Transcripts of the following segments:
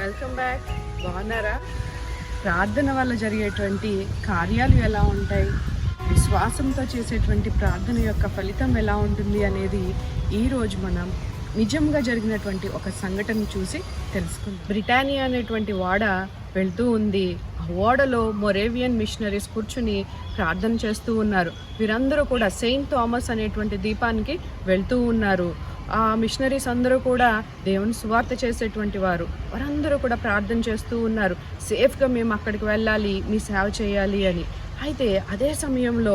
Welcome back. బాగున్నారా? ప్రార్థన వల్ల జరిగేటువంటి కార్యాలు ఎలా ఉంటాయి? విశ్వాసంతో చేసేటువంటి ప్రార్థన యొక్క ఫలితం ఎలా ఉంటుంది అనేది ఈరోజు మనం నిజంగా జరిగినటువంటి ఒక సంఘటన చూసి తెలుసుకుందాం. బ్రిటానియా అనేటువంటి వాడ వెళ్తూ ఉంది. ఆ ఓడలో మొరేవియన్ మిషనరీస్ కూర్చుని ప్రార్థన చేస్తూ ఉన్నారు. వీరందరూ కూడా సెయింట్ థామస్ అనేటువంటి దీపానికి వెళ్తూ ఉన్నారు. మిషనరీస్ అందరూ కూడా దేవుని సువార్త చేసేటువంటి వారు. వారందరూ కూడా ప్రార్థన చేస్తూ ఉన్నారు. సేఫ్గా మేము అక్కడికి వెళ్ళాలి మీ సేవ చేయాలి అని. అయితే అదే సమయంలో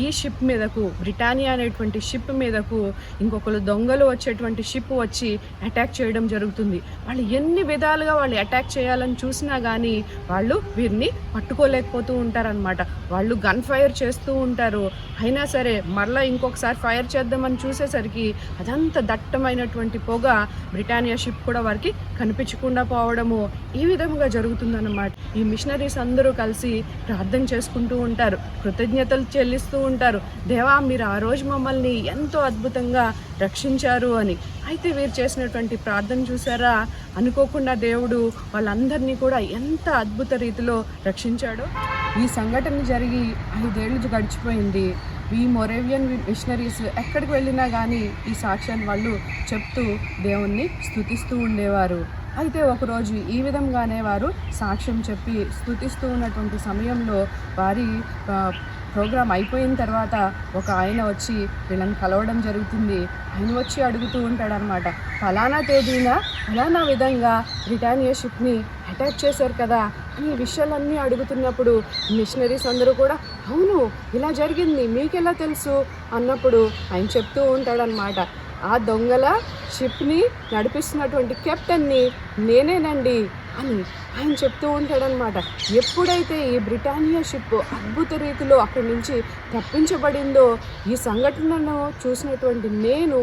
ఈ షిప్ మీదకు బ్రిటానియా అనేటువంటి షిప్ మీదకు ఇంకొకరు దొంగలు వచ్చేటువంటి షిప్ వచ్చి అటాక్ చేయడం జరుగుతుంది. వాళ్ళు ఎన్ని విధాలుగా వాళ్ళు అటాక్ చేయాలని చూసినా కానీ వాళ్ళు వీరిని పట్టుకోలేకపోతూ ఉంటారనమాట వాళ్ళు గన్ ఫైర్ చేస్తూ ఉంటారు. అయినా సరే మరలా ఇంకొకసారి ఫైర్ చేద్దామని చూసేసరికి అదంత దట్టమైనటువంటి పొగ బ్రిటానియా షిప్ కూడా వారికి కనిపించకుండా పోవడము ఈ విధంగా జరుగుతుందన్నమాట. ఈ మిషనరీస్ అందరూ కలిసి ప్రార్థన చేసుకుంటూ ఉంటారు కృతజ్ఞతలు చెల్లిస్తూ ఉంటారు. దేవా మీరు ఆ రోజు మమ్మల్ని ఎంతో అద్భుతంగా రక్షించారు అని. అయితే వీరు చేసినటువంటి ప్రార్థన చూసారా? అనుకోకుండా దేవుడు వాళ్ళందరినీ కూడా ఎంత అద్భుత రీతిలో రక్షించాడో. ఈ సంఘటన జరిగి ఐదేళ్ళు గడిచిపోయింది. ఈ మొరేవియన్ మిషనరీస్ ఎక్కడికి వెళ్ళినా కానీ ఈ సాక్ష్యాన్ని వాళ్ళు చెప్తూ దేవుణ్ణి స్తుతిస్తూ ఉండేవారు. అయితే ఒకరోజు ఈ విధంగానే వారు సాక్ష్యం చెప్పి స్తుతిస్తూ ఉన్నటువంటి సమయంలో వారి ప్రోగ్రాం అయిపోయిన తర్వాత ఒక ఆయన వచ్చి వీళ్ళని కలవడం జరుగుతుంది. ఆయన వచ్చి అడుగుతూ ఉంటాడనమాట ఫలానా తేదీన ఫలానా విధంగా బ్రిటానియా షిప్ని అటాక్ చేశారు కదా అని ఈ విషయాలన్నీ అడుగుతున్నప్పుడు మిషనరీస్ అందరూ కూడా అవును ఇలా జరిగింది మీకెలా తెలుసు? అన్నప్పుడు ఆయన చెప్తూ ఉంటాడనమాట ఆ దొంగల షిప్ని నడిపిస్తున్నటువంటి కెప్టెన్ని నేనేనండి అని ఆయన చెప్తూ ఉంటాడనమాట ఎప్పుడైతే ఈ బ్రిటానియా షిప్ అద్భుత రీతిలో అక్కడి నుంచి తప్పించబడిందో ఈ సంఘటనను చూసినటువంటి నేను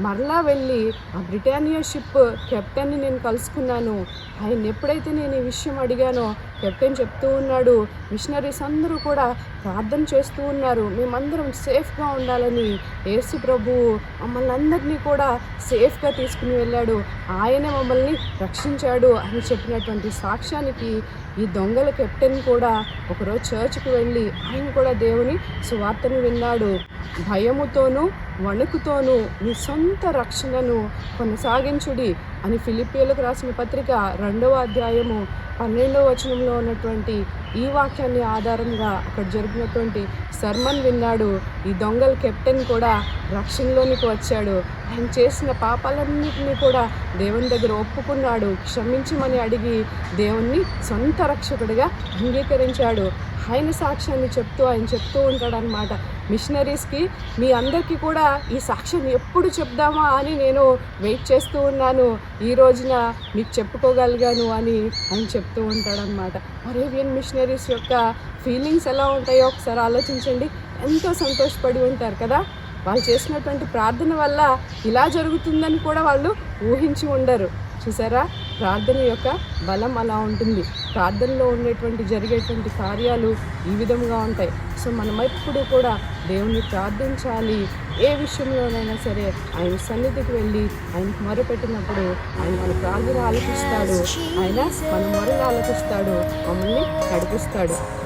మరలా వెళ్ళి ఆ బ్రిటానియా షిప్ కెప్టెన్ని నేను కలుసుకున్నాను. ఆయన ఎప్పుడైతే నేను ఈ విషయం అడిగానో కెప్టెన్ చెప్తూ ఉన్నాడు. మిషనరీస్ అందరూ కూడా ప్రార్థన చేస్తూ ఉన్నారు. మేమందరం సేఫ్గా ఉండాలని యేసు ప్రభువు మమ్మల్ని అందరినీ కూడా సేఫ్గా తీసుకుని వెళ్ళాడు. ఆయనే మమ్మల్ని రక్షించాడు అని చెప్పినటువంటి సాక్ష్యానికి ఈ దొంగల కెప్టెన్ కూడా ఒకరోజు చర్చ్కి వెళ్ళి ఆయన కూడా దేవుని సువార్తను విన్నాడు. భయముతోనూ వణుకుతోనూ మీ సొంత రక్షణను కొనసాగించుడి అని ఫిలిపియలకు రాసిన పత్రిక రెండవ అధ్యాయము పన్నెండవ వచనంలో ఉన్నటువంటి ఈ వాక్యాన్ని ఆధారంగా అక్కడ జరిగినటువంటి సర్మన్ విన్నాడు. ఈ దొంగల కెప్టెన్ కూడా రక్షణలోనికి వచ్చాడు. ఆయన చేసిన పాపాలన్నింటినీ కూడా దేవుని దగ్గర ఒప్పుకున్నాడు. క్షమించమని అడిగి దేవుణ్ణి సొంత రక్షకుడిగా అంగీకరించాడు. ఆయన సాక్ష్యాన్ని చెప్తూ ఆయన చెప్తూ ఉంటాడనమాట మిషనరీస్కి మీ అందరికీ కూడా ఈ సాక్ష్యం ఎప్పుడు చెప్దామా అని నేను వెయిట్ చేస్తూ ఉన్నాను. ఈ రోజున మీకు చెప్పుకోగలిగాను అని ఆయన చెప్తూ ఉంటాడనమాట అరేబియన్ మిషనరీస్ యొక్క ఫీలింగ్స్ ఎలా ఉంటాయో ఒకసారి ఆలోచించండి. ఎంతో సంతోషపడి ఉంటారు కదా? వాళ్ళు చేసినటువంటి ప్రార్థన వల్ల ఇలా జరుగుతుందని కూడా వాళ్ళు ఊహించి ఉండరు. చూసారా? ప్రార్థన యొక్క బలం అలా ఉంటుంది. ప్రార్థనలో ఉండేటువంటి జరిగేటువంటి కార్యాలు ఈ విధంగా ఉంటాయి. సో మనం ఎప్పుడు కూడా దేవుణ్ణి ప్రార్థించాలి. ఏ విషయంలోనైనా సరే ఆయన సన్నిధికి వెళ్ళి ఆయన మొరపెట్టినప్పుడు ఆయన మన ప్రార్థన ఆలకిస్తాడు. ఆయన మన మొరలు ఆలకిస్తాడు. మమ్మల్ని నడిపిస్తాడు.